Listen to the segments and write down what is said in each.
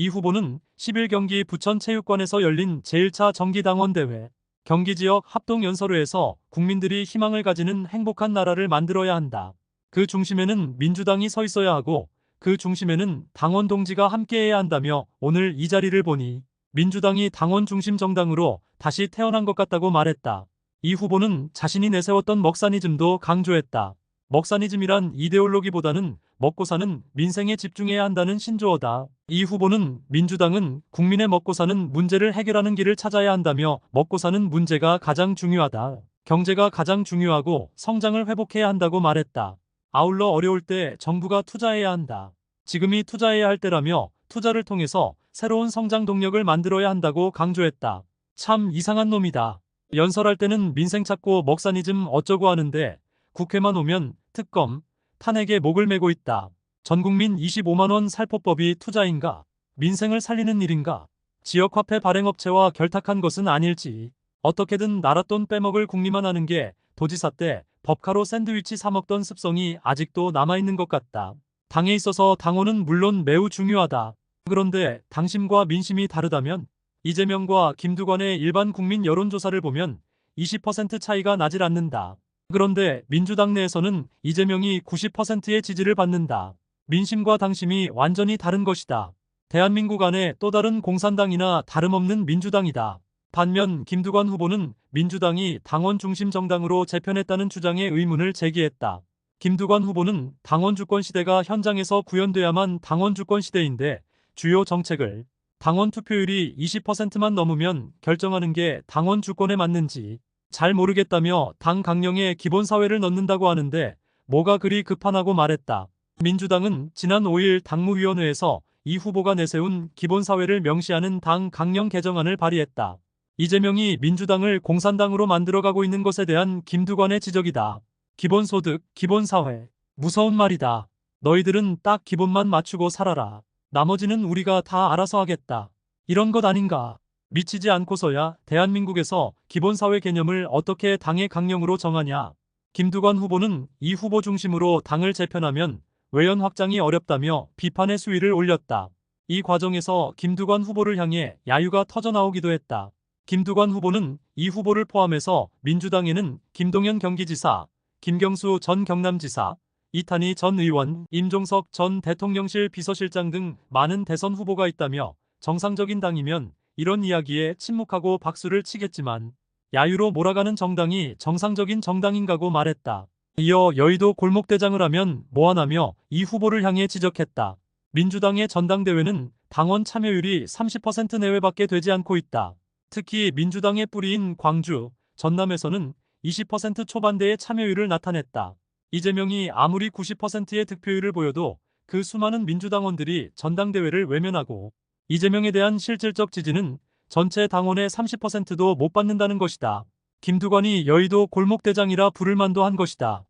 이 후보는 10일 경기 부천체육관에서 열린 제1차 정기당원대회 경기 지역 합동연설회에서 국민들이 희망을 가지는 행복한 나라를 만들어야 한다. 그 중심에는 민주당이 서 있어야 하고 그 중심에는 당원 동지가 함께해야 한다며 오늘 이 자리를 보니 민주당이 당원 중심 정당으로 다시 태어난 것 같다고 말했다. 이 후보는 자신이 내세웠던 먹사니즘도 강조했다. 먹사니즘이란 이데올로기보다는 먹고 사는 민생에 집중해야 한다는 신조어다. 이 후보는 민주당은 국민의 먹고 사는 문제를 해결하는 길을 찾아야 한다며 먹고 사는 문제가 가장 중요하다. 경제가 가장 중요하고 성장을 회복해야 한다고 말했다. 아울러 어려울 때 정부가 투자해야 한다. 지금이 투자해야 할 때라며 투자를 통해서 새로운 성장 동력을 만들어야 한다고 강조했다. 참 이상한 놈이다. 연설할 때는 민생 찾고 먹사니즘 어쩌고 하는데 국회만 오면 특검, 탄핵에 목을 메고 있다. 전국민 25만원 살포법이 투자인가? 민생을 살리는 일인가? 지역화폐 발행업체와 결탁한 것은 아닐지. 어떻게든 나라 돈 빼먹을 궁리만 하는 게 도지사 때 법카로 샌드위치 사먹던 습성이 아직도 남아있는 것 같다. 당에 있어서 당원은 물론 매우 중요하다. 그런데 당심과 민심이 다르다면 이재명과 김두관의 일반 국민 여론조사를 보면 20% 차이가 나질 않는다. 그런데 민주당 내에서는 이재명이 90%의 지지를 받는다. 민심과 당심이 완전히 다른 것이다. 대한민국 안에 또 다른 공산당이나 다름없는 민주당이다. 반면 김두관 후보는 민주당이 당원 중심 정당으로 재편했다는 주장에 의문을 제기했다. 김두관 후보는 당원 주권 시대가 현장에서 구현돼야만 당원 주권 시대인데 주요 정책을 당원 투표율이 20%만 넘으면 결정하는 게 당원 주권에 맞는지 잘 모르겠다며 당 강령에 기본사회를 넣는다고 하는데 뭐가 그리 급하나고 말했다. 민주당은 지난 5일 당무위원회에서 이 후보가 내세운 기본사회를 명시하는 당 강령 개정안을 발의했다. 이재명이 민주당을 공산당으로 만들어가고 있는 것에 대한 김두관의 지적이다. 기본소득, 기본사회. 무서운 말이다. 너희들은 딱 기본만 맞추고 살아라. 나머지는 우리가 다 알아서 하겠다. 이런 것 아닌가. 미치지 않고서야 대한민국에서 기본사회 개념을 어떻게 당의 강령으로 정하냐. 김두관 후보는 이 후보 중심으로 당을 재편하면 외연 확장이 어렵다며 비판의 수위를 올렸다. 이 과정에서 김두관 후보를 향해 야유가 터져나오기도 했다. 김두관 후보는 이 후보를 포함해서 민주당에는 김동연 경기지사, 김경수 전 경남지사, 이탄희 전 의원, 임종석 전 대통령실 비서실장 등 많은 대선 후보가 있다며 정상적인 당이면 이런 이야기에 침묵하고 박수를 치겠지만 야유로 몰아가는 정당이 정상적인 정당인가고 말했다. 이어 여의도 골목대장을 하면 뭐하나며 이 후보를 향해 지적했다. 민주당의 전당대회는 당원 참여율이 30% 내외밖에 되지 않고 있다. 특히 민주당의 뿌리인 광주, 전남에서는 20% 초반대의 참여율을 나타냈다. 이재명이 아무리 90%의 득표율을 보여도 그 수많은 민주당원들이 전당대회를 외면하고 이재명에 대한 실질적 지지는 전체 당원의 30%도 못 받는다는 것이다. 김두관이 여의도 골목대장이라 부를 만도 한 것이다.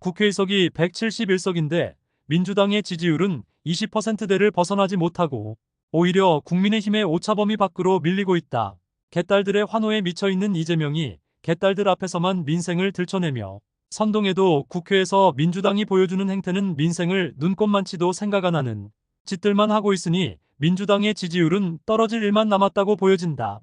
국회의석이 171석인데 민주당의 지지율은 20%대를 벗어나지 못하고 오히려 국민의힘의 오차범위 밖으로 밀리고 있다. 개딸들의 환호에 미쳐있는 이재명이 개딸들 앞에서만 민생을 들춰내며 선동에도 국회에서 민주당이 보여주는 행태는 민생을 눈꼽만치도 생각 안 하는 짓들만 하고 있으니 민주당의 지지율은 떨어질 일만 남았다고 보여진다.